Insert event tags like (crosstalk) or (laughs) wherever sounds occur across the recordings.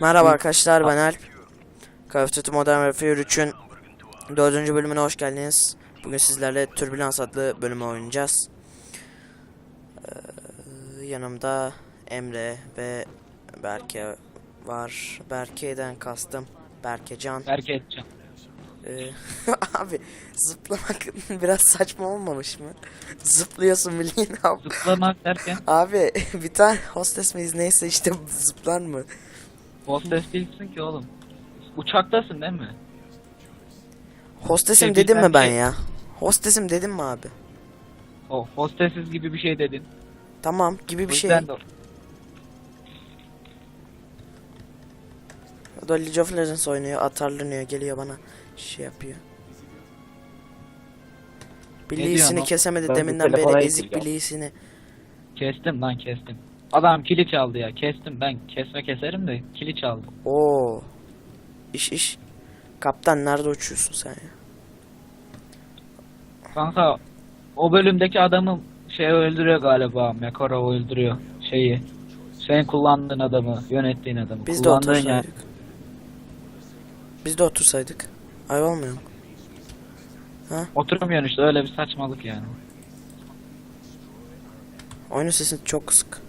Merhaba arkadaşlar ben Alp. Call of Duty Modern Warfare 3'ün 4. bölümüne hoş geldiniz. Bugün sizlerle Türbülans adlı bölümü oynayacağız. Ee, yanımda Emre ve Berke var. Berke'den kastım. Berke Can. Berke edeceğim. Ee, (laughs) abi zıplamak (laughs) biraz saçma olmamış mı? Zıplıyorsun bildiğin abi. Zıplamak derken Abi bir tane hostes miyiz neyse işte zıplar mı? Hostes değilsin ki oğlum. Uçaktasın değil mi? Hostesim Şey, dedim mi ben şey- ya? Hostesim dedim mi abi? O hostesiz gibi bir şey dedin. Tamam gibi bir şey. yüzden de- O da League of Legends oynuyor, atarlanıyor, geliyor bana şey yapıyor. Diyorsun o? kesemedi Ben bu deminden telefona beri ezik gireceğim. bileğisini. Kestim lan kestim. Adam kili çaldı ya. Kestim ben. Kesme keserim de kili çaldı. Oo. İş iş. Kaptan nerede uçuyorsun sen ya? Kanka o bölümdeki adamı şey öldürüyor galiba. Mekara öldürüyor şeyi. Senin kullandığın adamı, yönettiğin adamı. Biz de Kullandığın yer. otursaydık. Biz de otursaydık. Ay olmuyor mu? Oturmuyorsun işte öyle bir saçmalık yani. Oyunun sesi çok kısık.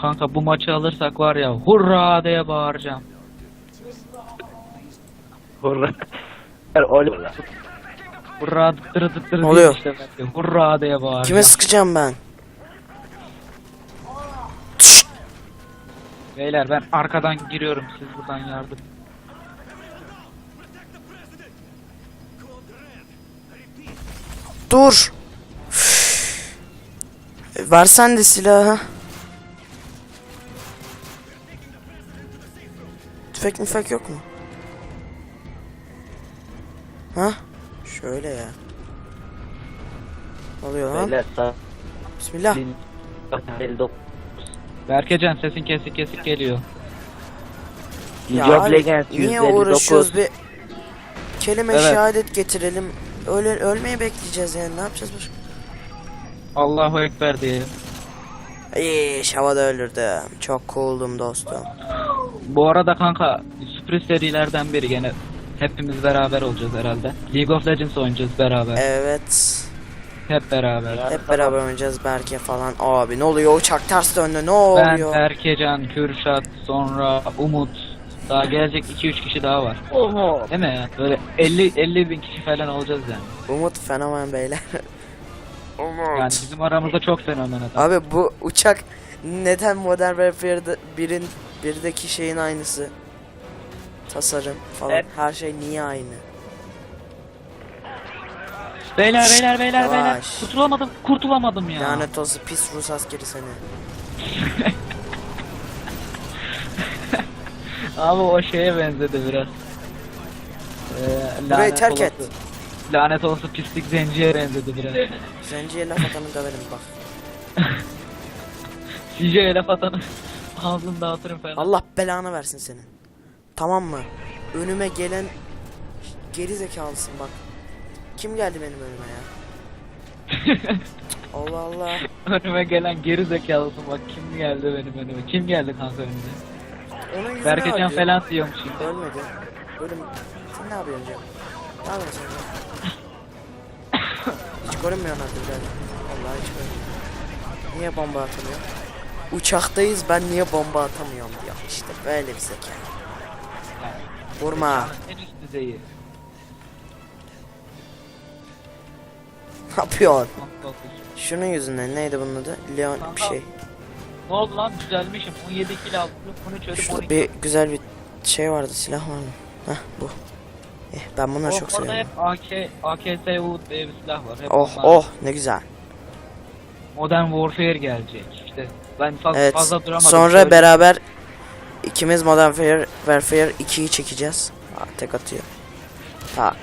Kanka bu maçı alırsak var ya hurra diye bağıracağım. Hurra. Öyle. Hurra dıttırı dıttırı Ne oluyor? diye işte ben de hurra diye bağıracağım. Kime sıkacağım ben? Beyler ben arkadan giriyorum siz buradan yardım. Dur. E, Versen de silahı. Tüfek müfek yok mu? Ha? Şöyle ya. Ne oluyor lan? Beyler sağ. Bismillah. 59. Berkecan sesin kesik kesik geliyor. Ya abi, Legends niye 159. uğraşıyoruz bir kelime Evet. şehadet getirelim. Öyle ölmeyi bekleyeceğiz yani ne yapacağız başka? Allahu Ekber diyelim. İş havada ölürdüm. Çok cooldum dostum. Bu arada kanka sürpriz serilerden biri gene hepimiz beraber olacağız herhalde. League of Legends oynayacağız beraber. Evet. Hep beraber. Hep beraber oynayacağız Berke falan. Abi ne oluyor? Uçak ters döndü. Ne Ben, oluyor? Berkecan, Kürşat, sonra Umut. Daha gelecek 2-3 kişi daha var. Oho. Değil mi ya? Böyle 50 50 bin kişi falan olacağız yani. Umut fenomen beyler. Umut. Yani bizim aramızda çok fenomen adam. Abi bu uçak neden Modern Warfare'da birin birdeki şeyin aynısı? Tasarım falan Evet. her şey niye aynı? Beyler beyler beyler beyler. Yavaş. Kurtulamadım. Kurtulamadım ya. Lanet olsun pis Rus askeri seni. (laughs) Abi o şeye benzedi biraz. Ee, Burayı lanet terk olası- et. Lanet olası pislik zenciye benzedi biraz. Zenciye laf atanı döverim bak. (laughs) CJ'ye laf atanı ağzını dağıtırım falan. Allah belanı versin senin. Tamam mı? Önüme gelen geri zekalısın bak. Kim geldi benim önüme ya? (laughs) Allah Allah. Önüme gelen geri zekalısın bak kim geldi benim önüme. Kim geldi kanka önüme? Onun yüzüne Berkecan öldü. falan diyormuş şimdi. Ölmedi. Ölüm. Sen ne yapıyorsun canım? Ne yapıyorsun sen? (laughs) hiç görünmüyorsun artık. Vallahi hiç görünmüyor. Niye bomba atamıyor? Uçaktayız ben niye bomba atamıyorum diyor. İşte böyle bir zeka. Vurma. En üst düzeyi. Ne yapıyorsun? Şunun yüzünden neydi bunun adı? Leon bir şey. Ne oldu lan düzelmişim 17 kilo aldım 13 ölüm Şurada 12 bir güzel bir şey vardı silah vardı. Heh bu. Eh, ben bunları Oh, çok orada seviyorum. hep AK, AKSU diye bir silah var. Hep Oh onlar. oh ne güzel. Modern Warfare gelecek işte. Ben fazla, Evet. fazla duramadım. Sonra Şöyle- beraber ikimiz Modern Warfare, Warfare 2'yi çekeceğiz. Aa, tek atıyor. Tak.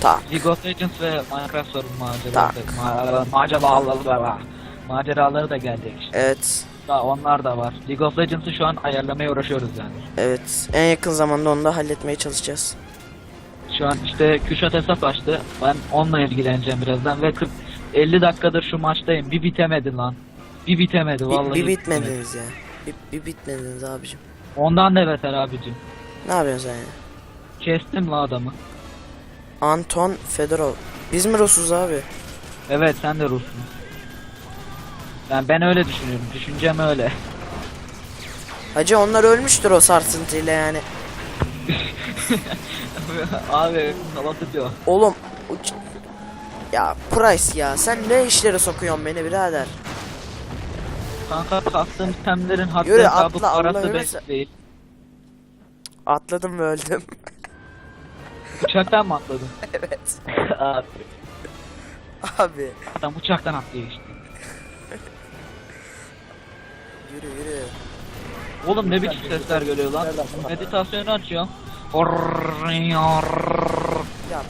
Tak. League of Legends ve Minecraft sorun maceraları Tak. ma maceraları da var. Maceraları da gelecek işte. Evet. Daha onlar da var. League of Legends'ı şu an ayarlamaya uğraşıyoruz yani. Evet. En yakın zamanda onu da halletmeye çalışacağız. Şu an işte Kürşat hesap açtı. Ben onunla ilgileneceğim birazdan ve 40 50 dakikadır şu maçtayım. Bir bitemedi lan. Bir bitemedi Bir, vallahi. bir bitmedi. bitmediniz ya. Bir, bir bitmediniz abicim. Ondan da beter abicim. Ne yapıyorsun sen ya? Kestim la adamı. Anton Fedorov. Biz mi Rusuz abi? Evet sen de Rus'sun. Ben ben öyle düşünüyorum. Düşüncem öyle. Hacı onlar ölmüştür o sarsıntıyla yani. (laughs) Abi salak tutuyor. Oğlum. Ya Price ya sen ne işlere sokuyorsun beni birader? Kanka kalktığım temlerin Yürü, hesabı atla, parası belli se- değil. Atladım ve öldüm. (laughs) Uçaktan mı atladın? (laughs) evet. (laughs) Abi. Abi Adam uçaktan atlıyor işte. yürü yürü. Oğlum ne biçim sesler geliyor lan? Meditasyonu açıyorum. Ya.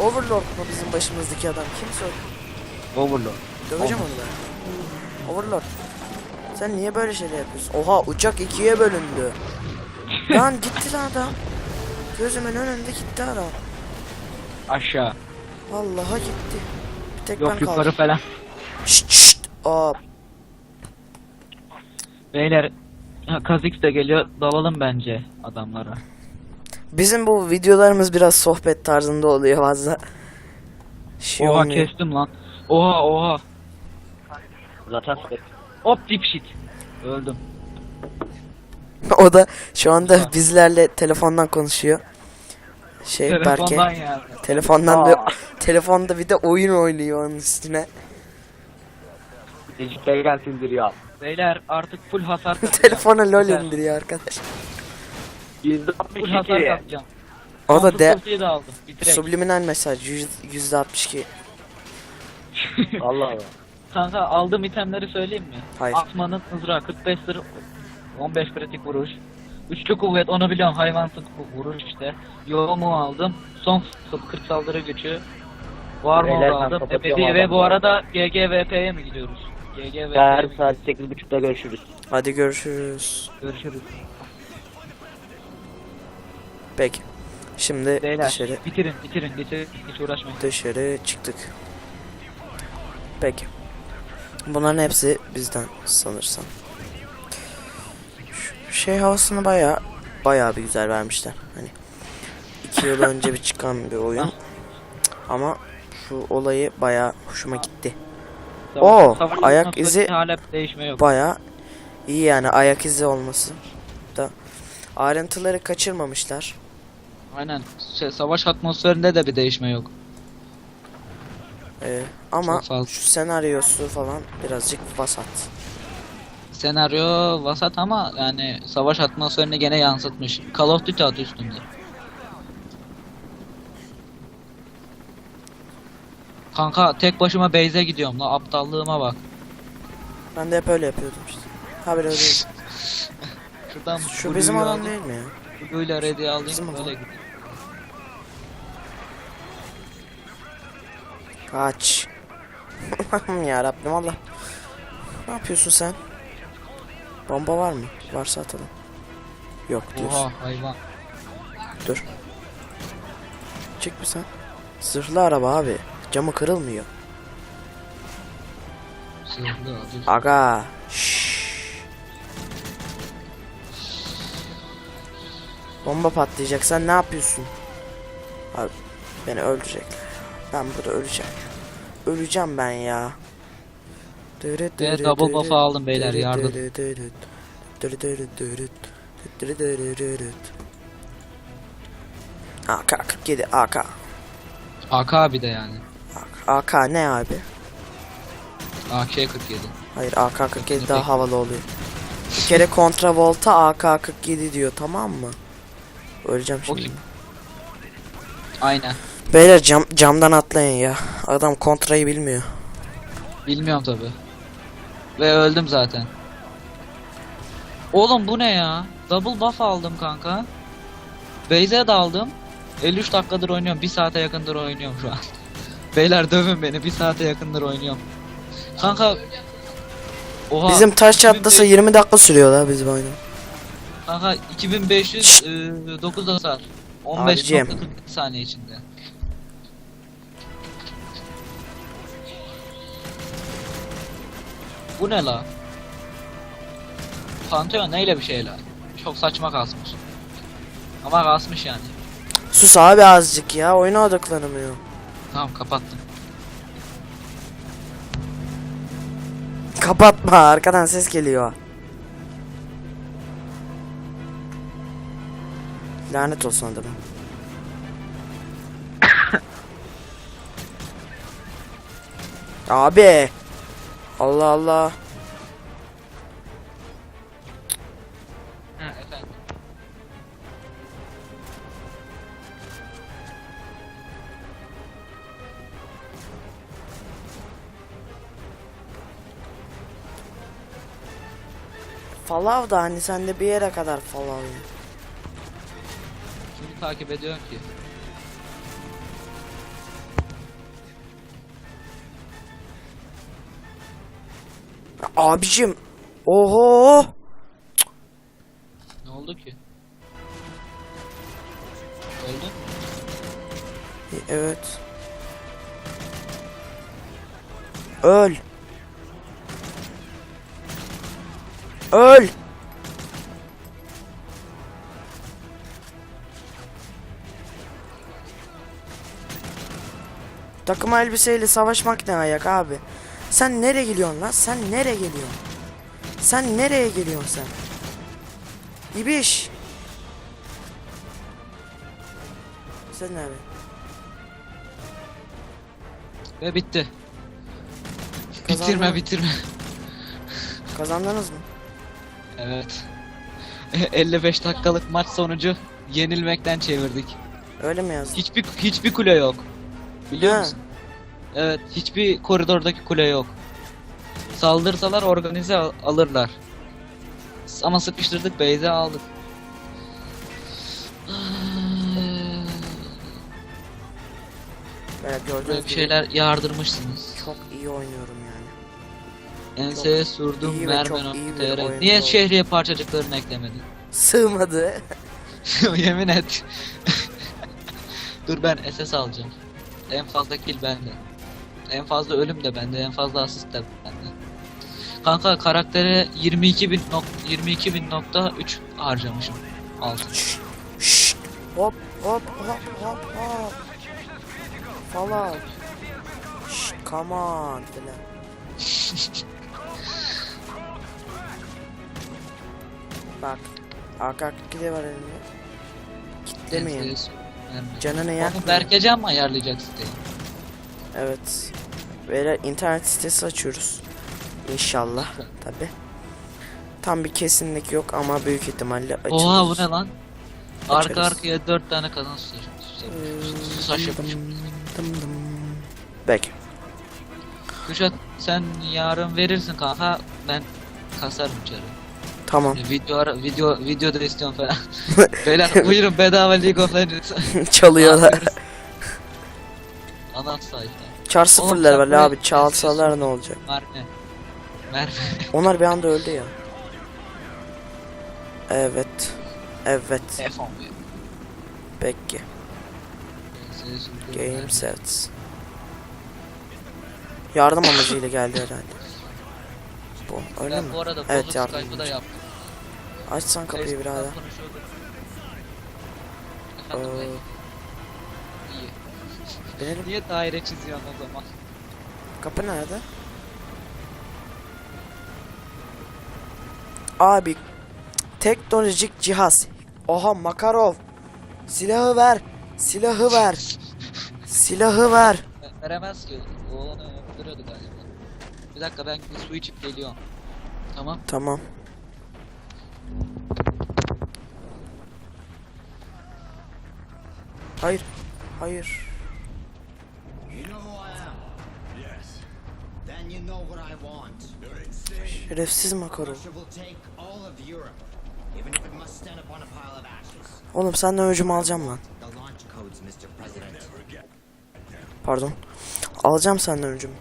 Overlord mu bizim başımızdaki adam? Kimse o? Overlord. Döveceğim onu ben. Overlord. Sen niye böyle şeyler yapıyorsun? Oha uçak ikiye bölündü. lan gitti lan adam. Gözümün önünde gitti adam. Aşağı. Vallahi gitti. Bir tek Yok ben yukarı kaldım. falan. Şşt şşt. Aa, Beyler Kazix de geliyor. Dalalım bence adamlara. Bizim bu videolarımız biraz sohbet tarzında oluyor fazla. Şey oha olmuyor. kestim lan. Oha oha. Zaten. Hop dipshit. Öldüm. (laughs) o da şu anda Ha. bizlerle telefondan konuşuyor. Şey Berke. Telefondan yani. Telefondan da (laughs) telefonda bir de oyun oynuyor onun üstüne. Dijital gel sindiriyor. Beyler artık full hasar. (laughs) Telefona lol indiriyor arkadaş. Full hasar %62. katacağım. O da de aldım. Bitirek. subliminal mesaj yüz- yüzde 62. (laughs) Allah Allah. Kanka aldığım itemleri söyleyeyim mi? Hayır. Atmanın mızrağı 45 sır 15 kritik vuruş. Üçlü kuvvet onu biliyorum hayvansız ku- vuruş işte. Yoğumu aldım. Son fıs- 40 saldırı gücü. Var mı Beyler, ben aldım. kapatıyorum Ebedi ve bu arada GGVP'ye mi gidiyoruz? GGVP'ye Yarın saat 8.30'da görüşürüz. Hadi görüşürüz. görüşürüz. Peki. Şimdi Beyler dışarı bitirin bitirin bitirin hiç uğraşmayın. dışarı çıktık. Peki. Bunların hepsi bizden sanırsam. Şu şey havasını baya baya bir güzel vermişler. Hani iki yıl önce bir çıkan bir oyun. Ama şu olayı baya hoşuma gitti. Oo, Savaş ayak izi- hala değişme yok. Baya iyi yani ayak izi olması da ayrıntıları kaçırmamışlar. Aynen. Şey, savaş atmosferinde de bir değişme yok. Ee, ama Çok fazla. şu senaryosu falan birazcık vasat. Senaryo vasat ama yani savaş atmosferini gene yansıtmış. Call of Duty adı üstünde. Kanka tek başıma base'e gidiyorum la aptallığıma bak. Ben de hep öyle yapıyordum işte. Ha biraz değil. (laughs) Şuradan Şu bizim adam değil mi ya? Blue'yla ready alayım Bizim böyle adam. gideyim. Kaç. ya Rabbim Allah. Ne yapıyorsun sen? Bomba var mı? Varsa atalım. Yok diyorsun. Oha hayvan. Dur. Çık bir sen. Zırhlı araba abi. Camı kırılmıyor. Adı. Aga. Şşş. Bomba patlayacak. Sen ne yapıyorsun? Abi beni öldürecekler. Ben burada öleceğim. Öleceğim ben ya. Ve double buff'ı aldım beyler, yardım. AK 47 AK. AK bir de yani. AK ne abi? AK 47. Hayır AK 47 daha havalı oluyor. Bir kere kontravolta AK 47 diyor tamam mı? Öleceğim şimdi. kim? Aynen. Beyler cam, camdan atlayın ya. Adam kontrayı bilmiyor. Bilmiyorum tabi. Ve öldüm zaten. Oğlum bu ne ya? Double buff aldım kanka. Base'e daldım. 53 dakikadır oynuyorum. 1 saate yakındır oynuyorum şu an. (laughs) Beyler dövün beni. 1 saate yakındır oynuyorum. Kanka Oha. Bizim taş çatlasa 20 dakika sürüyor la bizim oyunu. Kanka 2500 e, 9 hasar. 15.42 saniye içinde. Bu ne la? Pantheon neyle bir şey la? Çok saçma kasmış. Ama kasmış yani. Sus abi azıcık ya. Oyuna odaklanamıyor. Tamam kapattım. Kapatma. Arkadan ses geliyor. Lanet olsun adamı. (coughs) Abi. Allah Allah. Ha efendim. Falav da hani sen de bir yere kadar falav ya. Kimi takip ediyorsun ki? Abicim. Oho. Ne oldu ki? Öldün mü? Evet. Öl. Öl. Takım elbiseyle savaşmak ne ayak abi? Sen nereye geliyorsun lan? Sen nereye geliyorsun? Sen nereye geliyorsun sen? İbiş. Sen nereye? Ve bitti. Kazandın Bitirme mı? bitirme. Kazandınız mı? Evet. (laughs) 55 dakikalık maç sonucu yenilmekten çevirdik. Öyle mi yazdın? Hiçbir hiçbir kule yok. Biliyor Ha. musun? Evet, hiçbir koridordaki kule yok. Saldırsalar organize al- alırlar. Ama sıkıştırdık, base'e aldık. Evet gördüğünüz Böyle bir gibi şeyler yardırmışsınız. çok iyi oynuyorum yani. Enseye sürdüm iyi ve çok iyi bir mermen oyuncu Niye oldu. şehriye parçacıklarını eklemedin? Sığmadı. (laughs) Yemin et. (laughs) Dur ben SS alacağım. En fazla kill bende. En fazla ölüm de bende, en fazla asist de bende. Kanka karaktere 22 bin nok 22 bin nokta 3 harcamışım. Altın. Şşt, şşt. Hop hop hop hop hop. Falan. Şşt, come on filan. (laughs) Bak. Arka arka gide var elimde. Kitlemeyin. Canını Onu yakmayın. Berkecan mı ayarlayacak siteyi? Evet. Böyle internet sitesi açıyoruz. İnşallah (laughs) tabi. Tam bir kesinlik yok ama büyük ihtimalle açılır. Oha bu ne lan? Arka Açarız. arkaya 4 tane kadın. Dım dım. Peki. Kuşat sen yarın verirsin kanka ben kasarım içeri. Tamam. Video ara, video video da istiyorum falan. (laughs) Beyler buyurun bedava League of Legends. Çalıyorlar. Anlat sayfa. Çar sıfırlar var abi. Çalsalar ne olacak? Mermi. Mermi. (laughs) Onlar bir anda öldü ya. Evet. Evet. Peki. Game sets. Yardım amacıyla geldi herhalde. Bu öyle Ben mi? bu arada Evet, yardım. Açsan kapıyı birader. Ee. Benim Niye daire çiziyorsun o zaman? kapı nerede? Abi teknolojik cihaz. Oha Makarov. Silahı ver. Silahı ver. (laughs) Silahı ver. Ve- Veremez ki. O onu öldürüyordu galiba. Bir dakika ben bir su içip geliyorum. Tamam. Tamam. Hayır. Hayır. Şerefsiz Makarov. Russia will take all of Europe, even if it must stand upon a pile of ashes. Oğlum senden öcümü alacağım lan. Pardon. Alacağım senden öcümü.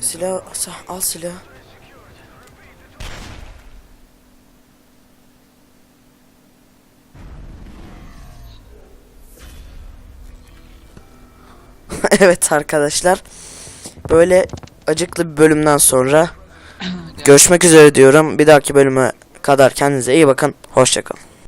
Silah al silah. (laughs) evet arkadaşlar. Böyle acıklı bir bölümden sonra görüşmek üzere diyorum. Bir dahaki bölüme kadar kendinize iyi bakın. Hoşçakalın.